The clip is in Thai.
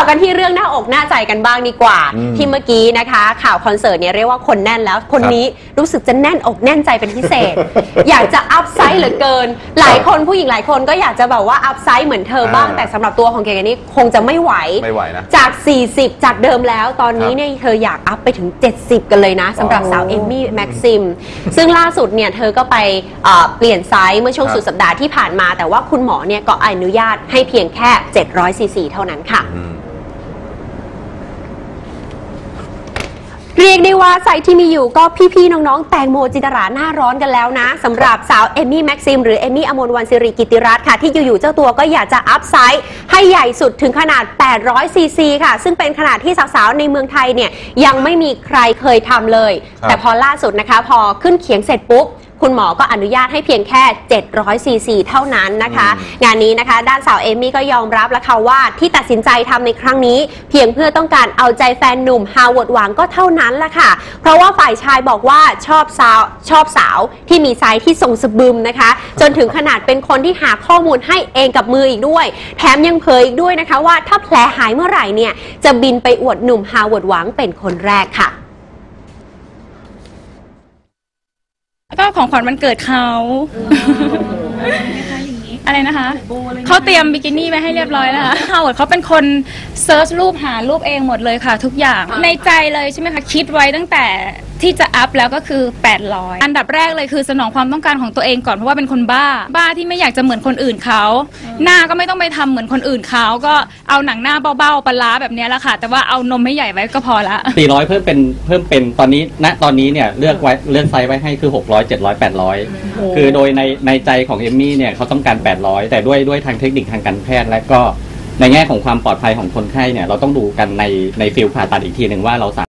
ไปต่อกันที่เรื่องหน้าอกหน้าใจกันบ้างดีกว่า อืมที่เมื่อกี้นะคะ ข่าวคอนเสิร์ตเนี่ยเรียกว่าคนแน่นแล้ว คนนี้รู้สึกจะแน่นอกแน่นใจเป็นพิเศษ อยากจะอัพไซส์เหลือเกิน หลายคนผู้หญิงหลายคนก็อยากจะแบบว่าอัพไซส์เหมือนเธอบ้างอ่าแต่สำหรับตัวของเก๋นี่คงจะไม่ไหว ไม่ไหวนะจาก 40 จากเดิมแล้ว ตอนนี้เนี่ยเธออยากอัพไปถึง 70 กันเลยนะสำหรับสาวเอมมี่แม็กซิมซึ่งล่าสุดเนี่ยเธอก็ไปเอ่อเปลี่ยนไซส์เมื่อช่วงครับ สุดสัปดาห์ที่ผ่านมา แต่ว่าคุณหมอเนี่ยก็อนุญาตให้เพียงแค่700ซีซีเท่านั้นค่ะ อืม เรียกได้ว่าไซส์ที่มีอยู่ก็พี่ๆน้องๆ แตงโมจินตราหน้าร้อนกันแล้วนะสำหรับสาวเอมมี่แม็กซิมหรือเอมมี่อมรวันสิริกิติรัตน์ค่ะ ที่อยู่ๆเจ้าตัวก็อยากจะอัพไซส์ให้ใหญ่สุดถึงขนาด 800 ซีซีค่ะ ซึ่งเป็นขนาดที่สาวๆ ในเมืองไทยเนี่ยยังไม่มีใครเคยทำเลยครับแต่พอล่าสุดนะคะ พอขึ้นเขียงเสร็จปุ๊บ คุณหมอก็อนุญาตให้เพียงแค่ 700ซีซีเท่านั้นนะคะ งานนี้นะคะ ด้านสาวเอมมี่ก็ยอมรับแล้วค่ะว่าที่ตัดสินใจทำในครั้งนี้ เพียงเพื่อต้องการเอาใจแฟนหนุ่มฮาวเวิร์ดหวังก็เท่านั้นละค่ะ เพราะว่าฝ่ายชายบอกว่าชอบสาวชอบสาวที่มีไซส์ที่ทรงสะบึมนะคะ จนถึงขนาดเป็นคนที่หาข้อมูลให้เองกับมืออีกด้วย แถมยังเผยอีกด้วยนะคะว่าถ้าแผลหายเมื่อไหร่เนี่ยจะบินไปอวดหนุ่มฮาวเวิร์ดหวังเป็นคนแรกค่ะ ก็ของขวัญวันเกิดเขาอะไรนะคะ เขาเตรียมบิกินี่ไว้ให้เรียบร้อยแล้วค่ะฮาวเวิร์ดเขาเป็นคนเซิร์ชรูปหารูปเองหมดเลยค่ะ ทุกอย่างในใจเลยใช่ไหมคะ คิดไว้ตั้งแต่ ที่จะอัพแล้วก็คือ 800 อันดับแรกเลยคือสนองความต้องการของตัวเองก่อนเพราะว่าเป็นคนบ้า บ้าที่ไม่อยากจะเหมือนคนอื่นเขา หน้าก็ไม่ต้องไปทำเหมือนคนอื่นเขาก็เอาหนังหน้าเบ้าๆปลาร้าแบบเนี้ยแหละค่ะ แต่ว่าเอานมให้ใหญ่ไว้ก็พอละ 400 เพิ่มเป็นเพิ่มเป็นตอนนี้ณตอนนี้เนี่ยเลือกไว้เลือกไซส์ไว้ให้คือ 600 700 800 คือโดยในในใจของเอมมี่เนี่ยเขาต้องการ 800 แต่ด้วยด้วยทางเทคนิคทางการแพทย์และก็ในแง่ของความปลอดภัยของคนไข้เนี่ยเราต้องดูกันในในฟิลผ่าตัดอีกทีหนึ่งว่าเราสาม